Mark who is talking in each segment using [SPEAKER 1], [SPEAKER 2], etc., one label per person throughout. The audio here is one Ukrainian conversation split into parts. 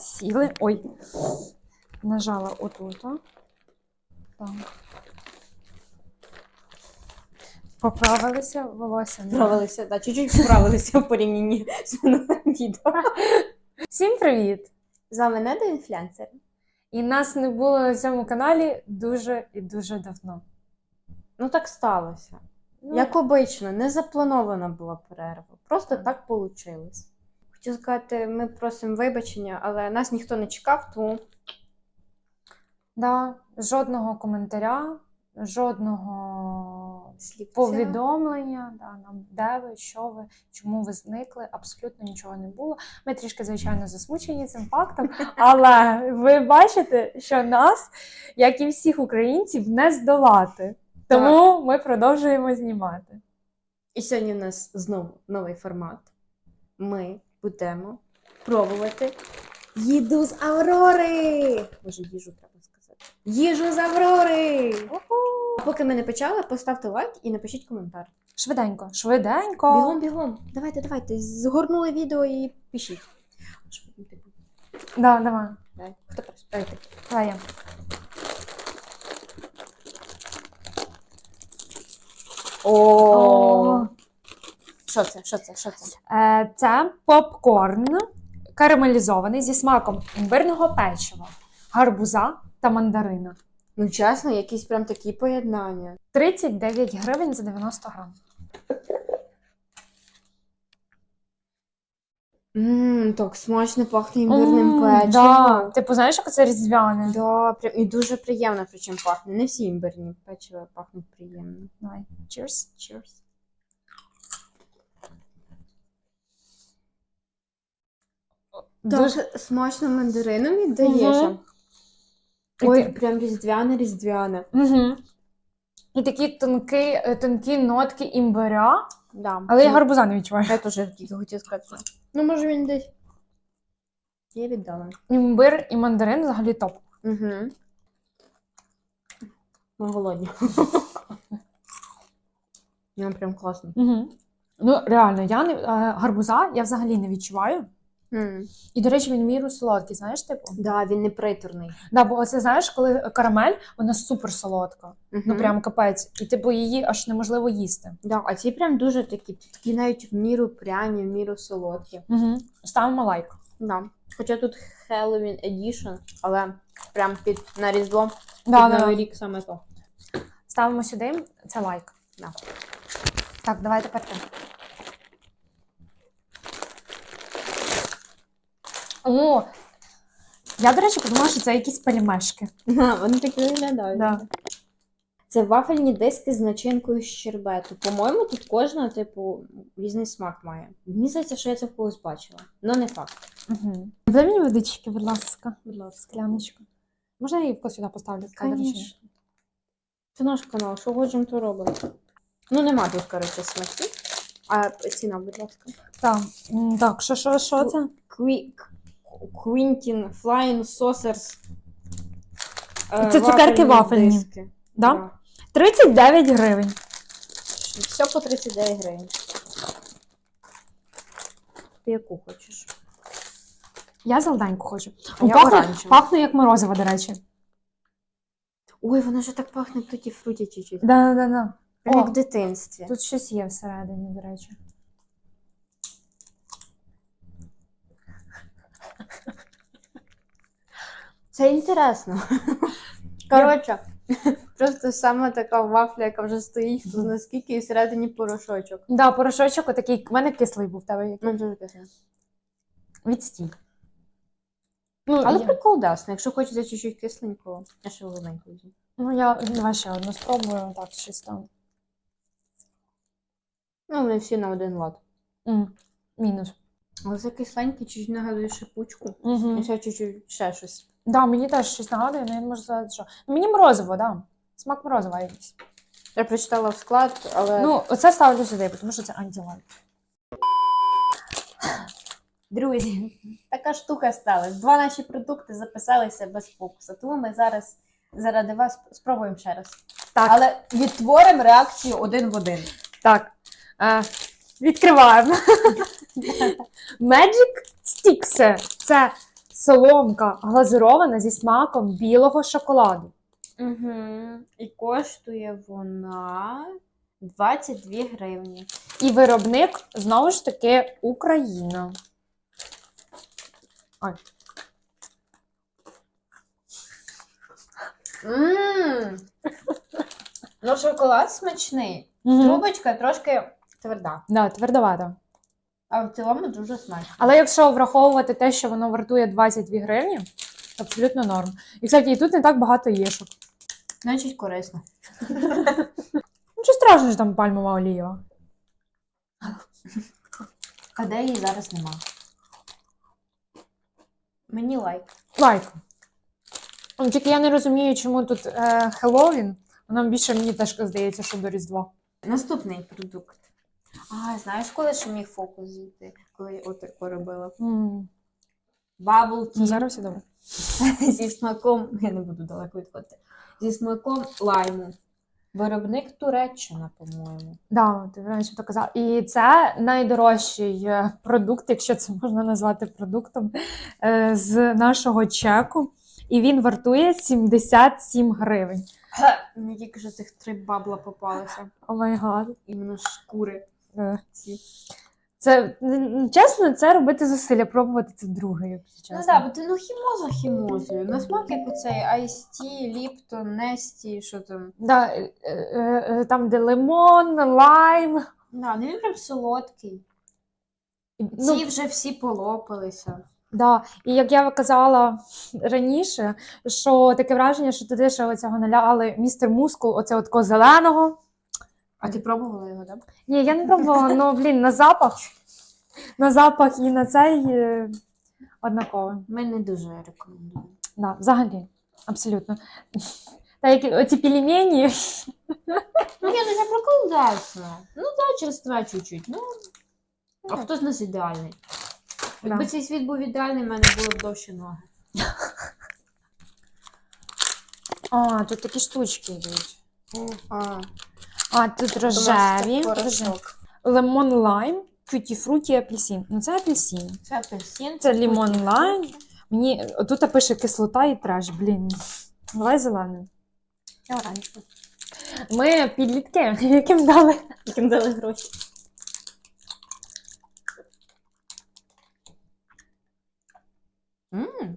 [SPEAKER 1] сіли. Ой, нажала отут. Так. Поправилися волосся. не?
[SPEAKER 2] Справилися, да, чуть-чуть справилися в порівнянні з минулим відео.
[SPEAKER 1] Всім привіт!
[SPEAKER 2] З вами Неда інфлюенсер.
[SPEAKER 1] І нас не було на цьому каналі дуже і дуже давно.
[SPEAKER 2] Ну так сталося.
[SPEAKER 1] Ну,
[SPEAKER 2] Як обично, не запланована була перерва. Просто так вийшло. Хочу сказати, ми просимо вибачення, але нас ніхто не чекав, тому
[SPEAKER 1] да, жодного коментаря, жодного
[SPEAKER 2] слів
[SPEAKER 1] повідомлення, да, нам де ви, що ви, чому ви зникли, абсолютно нічого не було. Ми трішки, звичайно, засмучені цим фактом, але ви бачите, що нас, як і всіх українців, не здолати. Тому ми продовжуємо знімати.
[SPEAKER 2] І сьогодні в нас знову новий формат. Ми будемо пробувати їду з Аврори. Боже, їжу треба сказати. Їжу з Аврори! А поки ми не почали, поставте лайк і напишіть коментар.
[SPEAKER 1] Швиденько, швиденько.
[SPEAKER 2] Бігом, бігом. Давайте, давайте. Згорнули відео і пишіть. Типу?
[SPEAKER 1] Да, давай.
[SPEAKER 2] Давай. Хто перший? Давайте.
[SPEAKER 1] Давай я. О.
[SPEAKER 2] Що це? Що це? Що це?
[SPEAKER 1] Е, Це попкорн карамелізований зі смаком імбирного печива, гарбуза та мандарина.
[SPEAKER 2] Ну, чесно, якісь прям такі поєднання.
[SPEAKER 1] 39 гривень за 90 грам.
[SPEAKER 2] Ммм, так смачно пахне імбирним печивом.
[SPEAKER 1] Да. Типу, знаєш, як це різдвяне?
[SPEAKER 2] Да, прям і дуже приємно, причому пахне. Не всі імбирні печива пахнуть приємно.
[SPEAKER 1] Давай. Cheers.
[SPEAKER 2] Cheers.
[SPEAKER 1] Дуже...
[SPEAKER 2] Смачно мандарином віддаєш.
[SPEAKER 1] Мгм.
[SPEAKER 2] Ой,
[SPEAKER 1] І
[SPEAKER 2] прям різдвяне, різдвяне.
[SPEAKER 1] Угу. І такі тонкі, е, тонкі нотки імбиря,
[SPEAKER 2] Да.
[SPEAKER 1] але я гарбуза не відчуваю.
[SPEAKER 2] Я теж тільки хотіла сказати. Ну, може він десь. Я віддала.
[SPEAKER 1] Імбир і мандарин взагалі топ.
[SPEAKER 2] Угу. Ми голодні. Нам прям класно.
[SPEAKER 1] Угу. Ну, реально, я не, е, гарбуза я взагалі не відчуваю.
[SPEAKER 2] М.
[SPEAKER 1] І, до речі, він міру солодкий, знаєш, типу?
[SPEAKER 2] Да, він не приторний.
[SPEAKER 1] Да, бо оце знаєш, коли карамель, вона супер солодка. Ну прям капець. І типу її аж неможливо їсти.
[SPEAKER 2] Да, а ці прям дуже такі, такі навіть в міру пряні, в міру солодкі.
[SPEAKER 1] Угу. Ставимо лайк.
[SPEAKER 2] Да. Хоча тут Halloween Edition, але прям під на Різдво,
[SPEAKER 1] Да,
[SPEAKER 2] під
[SPEAKER 1] да.
[SPEAKER 2] Новий рік саме то.
[SPEAKER 1] Ставимо сюди, це лайк.
[SPEAKER 2] Да.
[SPEAKER 1] Так, давай тепер ти. О! Я, до речі, подумала, що це якісь пельмешки.
[SPEAKER 2] Да, вони такі виглядають.
[SPEAKER 1] Да.
[SPEAKER 2] Це вафельні диски з начинкою щербету. По-моєму, тут кожна, типу, різний смак має. Мені здається, що я це в когось бачила. Ну, не факт.
[SPEAKER 1] Угу. Дай мені водички, будь ласка,
[SPEAKER 2] Будь ласка.
[SPEAKER 1] скляночку. Можна я її сюди поставлю?
[SPEAKER 2] Конечно. Це наш канал, що хочемо, то робимо. Ну, нема тут, коротше, смаків. А ціна, будь ласка.
[SPEAKER 1] Так, так, що, що, що це?
[SPEAKER 2] Кві... Quentin Flying Saucers. е,
[SPEAKER 1] Це цукерки вафельні.
[SPEAKER 2] диски.
[SPEAKER 1] Да? 39 гривень.
[SPEAKER 2] Все по 39 гривень. Ти яку хочеш?
[SPEAKER 1] Я зелененьку хочу.
[SPEAKER 2] А я
[SPEAKER 1] пахне,
[SPEAKER 2] оранжеву.
[SPEAKER 1] пахне як морозиво, до речі.
[SPEAKER 2] Ой, воно ж так пахне туті фруті чуть-чуть.
[SPEAKER 1] Да, да, да.
[SPEAKER 2] Як в дитинстві.
[SPEAKER 1] Тут щось є всередині, до речі.
[SPEAKER 2] Це інтересно. Коротше, просто саме така вафля, яка вже стоїть тут наскільки і всередині порошочок.
[SPEAKER 1] Да, порошочок отакий, в мене кислий був в тебе який.
[SPEAKER 2] Ну, дуже кисло.
[SPEAKER 1] Відстій. Ну,
[SPEAKER 2] Але
[SPEAKER 1] я,
[SPEAKER 2] прикол дасно, якщо хочеться чуть-чуть кисленького, я ще голубеньку візьму.
[SPEAKER 1] ну, я давай ще одну спробую, так, щось там.
[SPEAKER 2] Ну, вони всі на один лад.
[SPEAKER 1] М, Мінус.
[SPEAKER 2] Але це кисленький чуть нагадує шипучку.
[SPEAKER 1] Угу.
[SPEAKER 2] І ще чуть-чуть ще щось.
[SPEAKER 1] Да, мені теж щось нагадує, але я не можу сказати, що. Ну, Мені морозиво, да. Смак морозива якийсь.
[SPEAKER 2] Я прочитала в склад, але
[SPEAKER 1] Ну, оце ставлю сюди, тому що це антилайк.
[SPEAKER 2] Друзі, така штука сталася. Два наші продукти записалися без фокусу. Тому ми зараз заради вас спробуємо ще раз.
[SPEAKER 1] Так.
[SPEAKER 2] Але відтворимо реакцію один в один.
[SPEAKER 1] Так. Е, відкриваємо. Magic Sticks. Це соломка глазурована зі смаком білого шоколаду.
[SPEAKER 2] Угу. І коштує вона 22 гривні.
[SPEAKER 1] І виробник знову ж таки Україна. Ой.
[SPEAKER 2] Ммм. Ну, шоколад смачний. Трубочка трошки тверда.
[SPEAKER 1] Да, твердовато.
[SPEAKER 2] А в цілому дуже смачно.
[SPEAKER 1] Але якщо враховувати те, що воно вартує 22 гривні, то абсолютно норм. І, кстати, і тут не так багато єшок.
[SPEAKER 2] Значить, корисно.
[SPEAKER 1] Нічого страшного, що там пальмова олія.
[SPEAKER 2] А де її зараз нема? Мені лайк.
[SPEAKER 1] Лайк. Ну, Тільки я не розумію, чому тут е, Хеллоуін. Воно більше мені теж здається, що до Різдва.
[SPEAKER 2] Наступний продукт. А, знаєш, коли ще міг фокус зійти? Коли я отако робила.
[SPEAKER 1] М,
[SPEAKER 2] Bubble
[SPEAKER 1] Ну, зараз все добре.
[SPEAKER 2] зі смаком, я не буду далеко відходити, зі смаком лайму. Виробник Туреччина, по-моєму.
[SPEAKER 1] Да, ти раніше то казав. І це найдорожчий е, продукт, якщо це можна назвати продуктом, е, з нашого чеку. І він вартує 77 гривень.
[SPEAKER 2] Мені тільки що цих три бабла попалися.
[SPEAKER 1] О май гад.
[SPEAKER 2] Іменно шкури.
[SPEAKER 1] Е,
[SPEAKER 2] Ці.
[SPEAKER 1] Це чесно, це робити зусилля, пробувати це друге, якщо
[SPEAKER 2] Ну
[SPEAKER 1] чесно.
[SPEAKER 2] так, бо ти ну хімоза хімозою. На смак як оцей Tea, Lipton, Nesті, що там.
[SPEAKER 1] Да, е, е, е, там, де лимон, лайм.
[SPEAKER 2] Да, ну він прям солодкий.
[SPEAKER 1] Ну,
[SPEAKER 2] Ці вже всі полопалися.
[SPEAKER 1] Да. І як я казала раніше, що таке враження, що туди ще оцього наляли містер мускул, оце от такого зеленого.
[SPEAKER 2] А ти пробувала його, так?
[SPEAKER 1] Ні, я не пробувала, але, блін, на запах. На запах і на цей е, однаково.
[SPEAKER 2] Ми не дуже рекомендуємо.
[SPEAKER 1] Да, взагалі, абсолютно. Та як оці пельмені,
[SPEAKER 2] Ну, я не приколдесно. Ну так, через два чуть-чуть. Ну, а хто з нас ідеальний? Якби цей світ був ідеальний, в мене було б довші ноги.
[SPEAKER 1] А, тут такі штучки йдуть.
[SPEAKER 2] А,
[SPEAKER 1] А, тут рожеві. Лимон лайм, кюті фруті, апельсин. Ну це апельсин.
[SPEAKER 2] Це апельсин.
[SPEAKER 1] Це лимон лайм. Мені тут пише кислота і треш, блін. Давай зеленим.
[SPEAKER 2] Оранжевий.
[SPEAKER 1] Ми підлітки, яким дали.
[SPEAKER 2] Яким дали гроші. Ммм,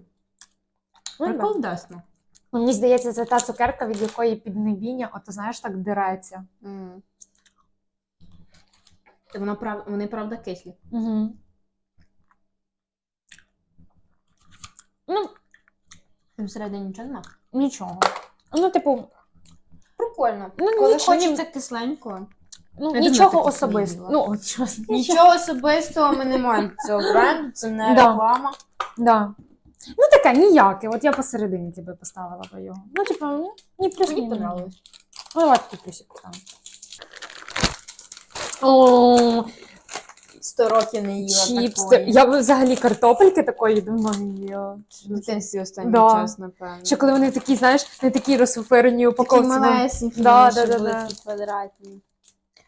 [SPEAKER 2] приколдесно.
[SPEAKER 1] Мені здається, це та цукерка, від якої піднебіння, ото знаєш, так дирається.
[SPEAKER 2] Ммм. Та вона прав... вони правда кислі.
[SPEAKER 1] Угу. Ну,
[SPEAKER 2] Там всередині нічого нема.
[SPEAKER 1] нічого. Ну, типу,
[SPEAKER 2] Прикольно.
[SPEAKER 1] Ну,
[SPEAKER 2] Коли
[SPEAKER 1] нічого.
[SPEAKER 2] хочеться кисленького.
[SPEAKER 1] ну
[SPEAKER 2] Я давно
[SPEAKER 1] нічого
[SPEAKER 2] таке
[SPEAKER 1] особистого. Ну, от чесно.
[SPEAKER 2] Нічого особистого ми не маємо цього бренду, це не
[SPEAKER 1] Да.
[SPEAKER 2] реклама.
[SPEAKER 1] Да. Ну, таке ніяке. От я посередині тебе поставила би його. Ну, типу, ну, ні плюс, ні
[SPEAKER 2] Мені
[SPEAKER 1] мінус.
[SPEAKER 2] понравилось.
[SPEAKER 1] Ну, давай такий плюсик там. О,
[SPEAKER 2] 100 років не їла
[SPEAKER 1] чіпси.
[SPEAKER 2] такої.
[SPEAKER 1] Я б взагалі картопельки такої давно не їла.
[SPEAKER 2] В дитинстві останній
[SPEAKER 1] Да.
[SPEAKER 2] час, напевно.
[SPEAKER 1] Ще коли вони такі, знаєш, не такі розфуфирені
[SPEAKER 2] Такі
[SPEAKER 1] упаковці. ну,
[SPEAKER 2] малесенькі,
[SPEAKER 1] Да, да, да, да.
[SPEAKER 2] квадратні.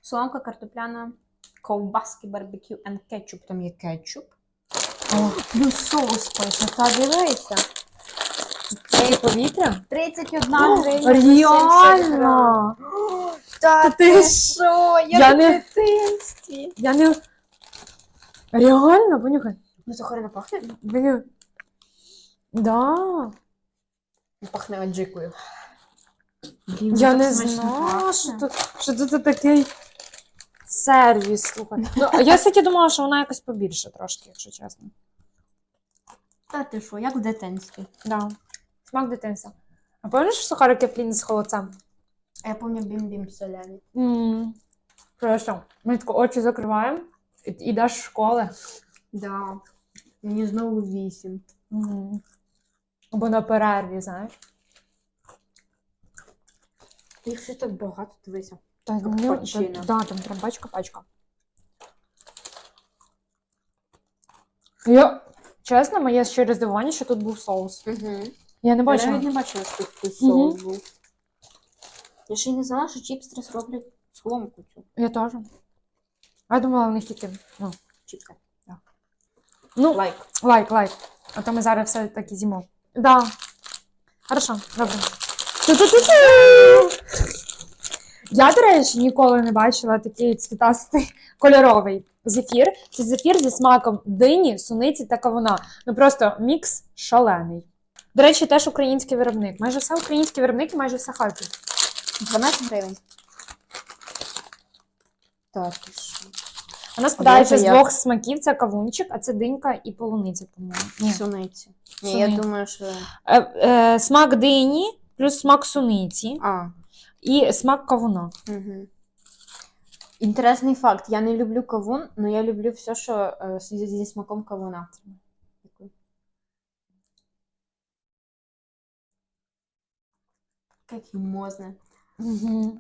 [SPEAKER 2] Соломка картопляна, ковбаски, барбекю and кетчуп. Там є кетчуп.
[SPEAKER 1] О,
[SPEAKER 2] Плюс соус пише. Та дивися.
[SPEAKER 1] Це повітря?
[SPEAKER 2] 31
[SPEAKER 1] О,
[SPEAKER 2] гривня. за 70 грам.
[SPEAKER 1] Реально!
[SPEAKER 2] Та
[SPEAKER 1] ти
[SPEAKER 2] що? Я,
[SPEAKER 1] Я
[SPEAKER 2] в
[SPEAKER 1] не-
[SPEAKER 2] дитинстві.
[SPEAKER 1] Я не. Реально, понюхай.
[SPEAKER 2] Ну, це хорено пахне?
[SPEAKER 1] Понюхай. Да.
[SPEAKER 2] Пахне аджикою.
[SPEAKER 1] Я не знала, що тут, що тут такий сервіс, слухай. Ну, я, кстати, думала, що вона якось побільше трошки, якщо чесно.
[SPEAKER 2] Та ти що, як в дитинстві.
[SPEAKER 1] Да. Смак дитинства. А пам'ятаєш сухарики пліни з холодцем?
[SPEAKER 2] А я пам'ятаю бім-бім соляні.
[SPEAKER 1] Ммм. Просто. Ми тако очі закриваємо, і йдеш в школи.
[SPEAKER 2] Да. Мені знову вісім.
[SPEAKER 1] Мгм. Або на перерві, знаєш.
[SPEAKER 2] Їх ще так багато, дивися.
[SPEAKER 1] Та, ну,
[SPEAKER 2] Капучино.
[SPEAKER 1] та- да, там прям пачка-пачка. Я, чесно, моє щире здивування, що тут був соус.
[SPEAKER 2] Угу.
[SPEAKER 1] Я не
[SPEAKER 2] Я навіть не бачила, що тут соус був. Я ще й не знала, що чіпстрес роблять соломку цю.
[SPEAKER 1] Я теж. Я думала, у них тільки. Ну,
[SPEAKER 2] Чіпка.
[SPEAKER 1] ну
[SPEAKER 2] Лайк.
[SPEAKER 1] лайк, лайк. А то ми зараз все таки з'їмо. Да. Хорошо, добре. Ту-ту-ту-ту! Я, до речі, ніколи не бачила такий цвітастий кольоровий зефір. Це зефір зі смаком дині, суниці та кавуна. Ну просто мікс шалений. До речі, теж український виробник. Майже все українські виробники, майже все Харків.
[SPEAKER 2] 12 гривень. Так, і що?
[SPEAKER 1] Вона складається з
[SPEAKER 2] як?
[SPEAKER 1] двох смаків: це кавунчик, а це динька і полуниця, по-моєму. Ні.
[SPEAKER 2] Суниці. Ні, я думаю, що.
[SPEAKER 1] Е, е, смак дині плюс смак суниці
[SPEAKER 2] А.
[SPEAKER 1] і смак кавуна.
[SPEAKER 2] Угу. Інтересний факт. Я не люблю кавун, але я люблю все, що е, зі, зі смаком кавуна. Як хімозне.
[SPEAKER 1] Угу.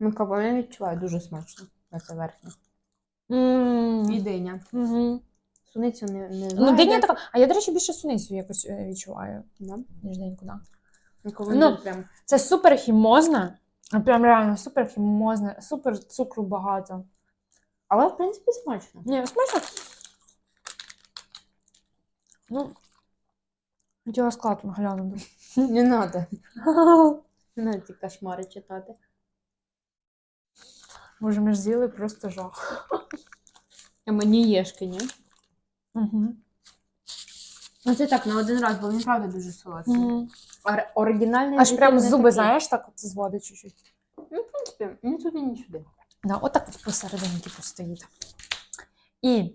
[SPEAKER 2] Ну, кавун я відчуваю дуже смачно. на Це верхнє. І диня.
[SPEAKER 1] Угу.
[SPEAKER 2] Суницю не, не
[SPEAKER 1] Ну, диня така. А я, до речі, більше суницю якось е, відчуваю,
[SPEAKER 2] Да?
[SPEAKER 1] ніж деньку, да.
[SPEAKER 2] Ну,
[SPEAKER 1] Ну,
[SPEAKER 2] прям.
[SPEAKER 1] Це супер хімозне. а Прям реально супер хімозне, супер цукру багато.
[SPEAKER 2] Але, в принципі, смачно.
[SPEAKER 1] Ні, смачно. Ну, хотіла склад глянути.
[SPEAKER 2] Не треба. Не треба ці кошмари читати.
[SPEAKER 1] Боже, ми ж з'їли просто жах.
[SPEAKER 2] А мені єшки, ні?
[SPEAKER 1] Угу.
[SPEAKER 2] Ну, це так, на один раз, бо він правда дуже солодкий.
[SPEAKER 1] Угу.
[SPEAKER 2] Ор- оригінальний
[SPEAKER 1] Аж прям зуби,
[SPEAKER 2] такий.
[SPEAKER 1] знаєш, так це зводить чуть-чуть.
[SPEAKER 2] Ну, в принципі, ні туди, ні сюди.
[SPEAKER 1] Да, отак от посередині типу стоїть. І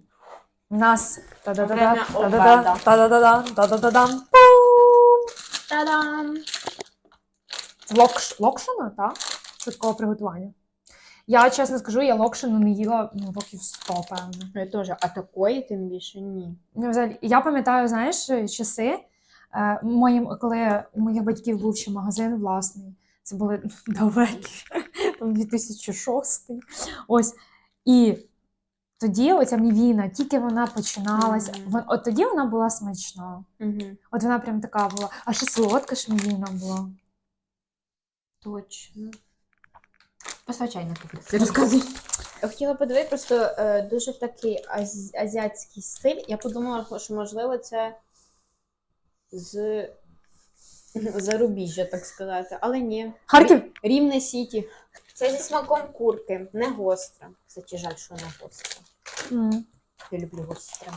[SPEAKER 1] в нас та-да-да-да, та-да-да, та-да-да-да, та-да-да-дам, пум!
[SPEAKER 2] Та-дам!
[SPEAKER 1] Локш, локшина, так? Швидкого приготування. Я чесно скажу, я локшину не їла ну, років 100, певно.
[SPEAKER 2] Я теж, а такої тим більше ні.
[SPEAKER 1] Ну, взагалі, я пам'ятаю, знаєш, часи, моїм, коли у моїх батьків був ще магазин власний. Це були далекі, там 2006. Ось. І тоді оця мівіна, тільки вона починалася,
[SPEAKER 2] Мгм.
[SPEAKER 1] вон- от тоді вона була смачна.
[SPEAKER 2] Угу.
[SPEAKER 1] От вона прям така була. А ще солодка ж мівіна була.
[SPEAKER 2] Точно. Посвячай на. Розказуй. Хотіла подивитися просто е, дуже такий аз- азіатський стиль. Я подумала, що можливо це з зарубіжжя, так сказати. Але ні.
[SPEAKER 1] Харків?
[SPEAKER 2] Рівне Сіті. Це зі смаком курки, не гостра. Кстати, жаль, що не гостра.
[SPEAKER 1] М.
[SPEAKER 2] Я люблю гостре.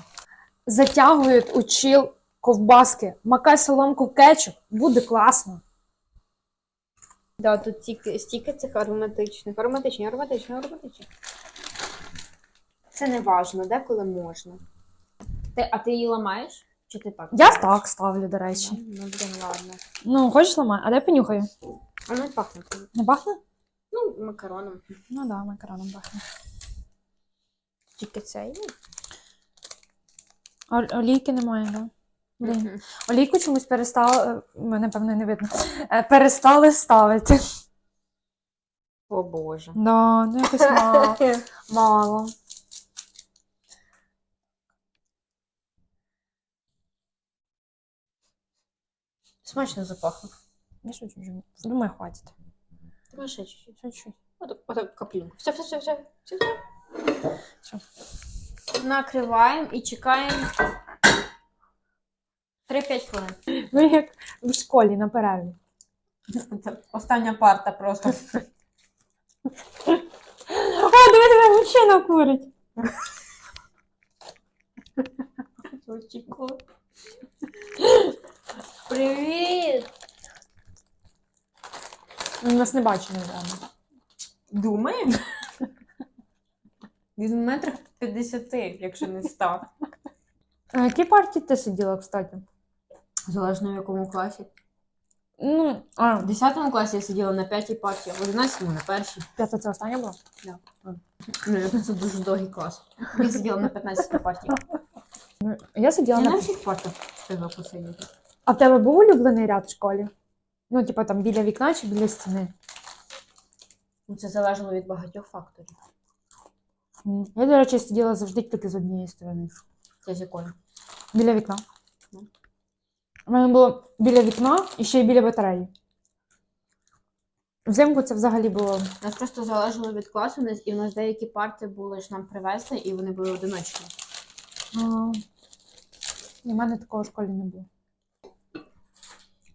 [SPEAKER 1] Затягують у чіл ковбаски, макай соломку в кетчуп, буде класно.
[SPEAKER 2] Да, тут стільки, стільки цих ароматичних. Ароматичні, ароматичні, ароматичні. Це не важно, деколи можна. Ти, а ти її ламаєш? Чи ти так?
[SPEAKER 1] Я так ставлю, до речі.
[SPEAKER 2] Ну, блін, ладно.
[SPEAKER 1] Ну, хочеш ламай, а дай понюхаю.
[SPEAKER 2] А ну пахне.
[SPEAKER 1] Не пахне?
[SPEAKER 2] Ну, макароном.
[SPEAKER 1] Ну да, макароном пахне.
[SPEAKER 2] Тільки цей. ну.
[SPEAKER 1] Олійки немає, да? Блін.
[SPEAKER 2] Мгм.
[SPEAKER 1] Олійку чомусь перестали, мене певно не видно. Е, Перестали ставити.
[SPEAKER 2] О боже.
[SPEAKER 1] Да, ну якось мало. мало.
[SPEAKER 2] Смачно запахло.
[SPEAKER 1] Я що чужу? Думаю, хватить.
[SPEAKER 2] Давай ще чуть-чуть.
[SPEAKER 1] Ще чуть.
[SPEAKER 2] Отак, отак каплінку. Все, все, все, все. все.
[SPEAKER 1] Все.
[SPEAKER 2] Накриваємо і чекаємо 3-5 хвилин.
[SPEAKER 1] Ну, як в школі на перерві.
[SPEAKER 2] Це остання парта просто.
[SPEAKER 1] О, диви, диви, мужчина курить.
[SPEAKER 2] Очіку. Привіт!
[SPEAKER 1] Він нас не бачить, напевно.
[SPEAKER 2] Думаєш? Він метр 50, якщо не став.
[SPEAKER 1] А якій партії ти сиділа, кстати?
[SPEAKER 2] Залежно в якому класі.
[SPEAKER 1] Ну, а,
[SPEAKER 2] В 10 класі я сиділа на п'ятій парті, в 11 на першій.
[SPEAKER 1] п'ята це остання була?
[SPEAKER 2] Ну, це дуже довгий клас. Я сиділа на 15 парті.
[SPEAKER 1] Ну, Я сиділа
[SPEAKER 2] Я
[SPEAKER 1] на
[SPEAKER 2] на всіх партах встигла посидіти.
[SPEAKER 1] А в тебе був улюблений ряд в школі? Ну, типа там біля вікна чи біля стіни?
[SPEAKER 2] Ну, Це залежало від багатьох факторів.
[SPEAKER 1] М. Я, до речі, сиділа завжди тільки з однієї сторони.
[SPEAKER 2] Це з якої?
[SPEAKER 1] Біля вікна.
[SPEAKER 2] Ну.
[SPEAKER 1] У мене було біля вікна і ще й біля батареї. Взимку це взагалі було.
[SPEAKER 2] У нас просто залежало від класу, у нас- і в нас деякі парти були ж нам привезли, і вони були одиночні.
[SPEAKER 1] а, У мене такого в школі не було.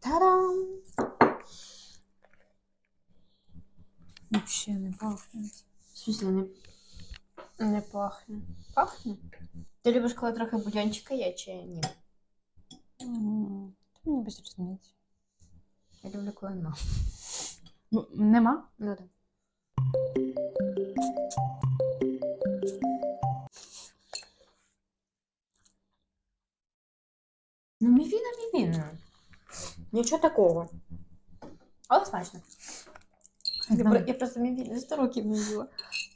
[SPEAKER 2] Та-дам!
[SPEAKER 1] Взагалі не пахне.
[SPEAKER 2] В смысле, не, не пахне. Пахне? Ти любиш, коли трохи бульончика є чи ні?
[SPEAKER 1] М, та Мені без різниці.
[SPEAKER 2] Я люблю, коли нема.
[SPEAKER 1] Ну, Нема?
[SPEAKER 2] Ну так. Нічого такого. Але смачно. Я, я просто мівіна 100 років не їла.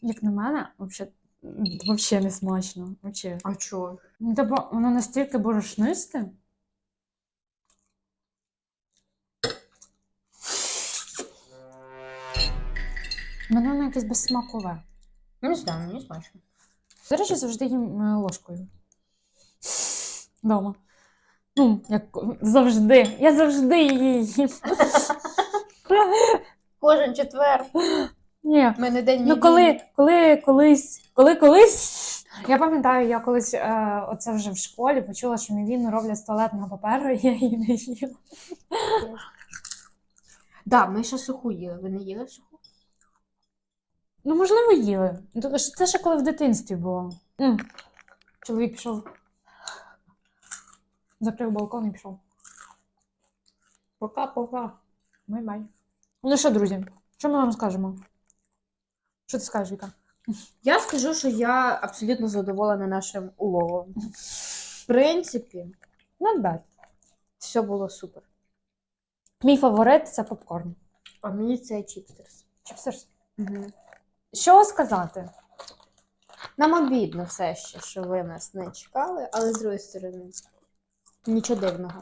[SPEAKER 1] як на мене, взагалі, взагалі не смачно. Вообще.
[SPEAKER 2] А чого?
[SPEAKER 1] Ну, тобто, воно настільки борошнисте. Воно воно якесь безсмакове.
[SPEAKER 2] Не знаю, мені смачно.
[SPEAKER 1] До речі, завжди їм е, ложкою. Дома. Ну, як завжди. Я завжди її їм.
[SPEAKER 2] Кожен четвер.
[SPEAKER 1] Ні.
[SPEAKER 2] Мене день
[SPEAKER 1] Ну, коли, коли колись, коли колись. Я пам'ятаю, я колись е, оце вже в школі почула, що мівіну роблять з туалетного паперу, і я її не їла.
[SPEAKER 2] Да, ми ще суху їли. Ви не їли суху?
[SPEAKER 1] Ну, можливо, їли. Ну, Це ще коли в дитинстві було. М. Чоловік пішов. Закрив балкон і пішов.
[SPEAKER 2] Пока-пока.
[SPEAKER 1] Бай-бай. Ну що, друзі, що ми вам скажемо? Що ти скажеш, Віка?
[SPEAKER 2] Я скажу, що я абсолютно задоволена нашим уловом. В принципі,
[SPEAKER 1] Not bad.
[SPEAKER 2] все було супер.
[SPEAKER 1] Мій фаворит це попкорн.
[SPEAKER 2] А мені це чіпстерс.
[SPEAKER 1] Чіпсерс.
[SPEAKER 2] Угу.
[SPEAKER 1] Що сказати?
[SPEAKER 2] Нам обідно все ще, що ви нас не чекали, але з другої сторони, нічого дивного.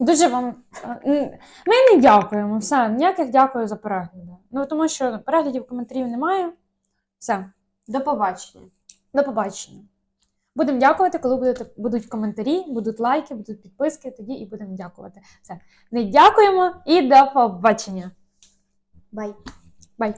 [SPEAKER 1] Дуже вам. е, Ми не дякуємо. Все, ніяких дякую за перегляди. Ну тому що переглядів коментарів немає. Все,
[SPEAKER 2] До побачення.
[SPEAKER 1] до побачення. Будемо дякувати, коли будете, будуть коментарі, будуть лайки, будуть підписки, тоді і будемо дякувати. Все. Не дякуємо і до побачення.
[SPEAKER 2] Бай.
[SPEAKER 1] Бай.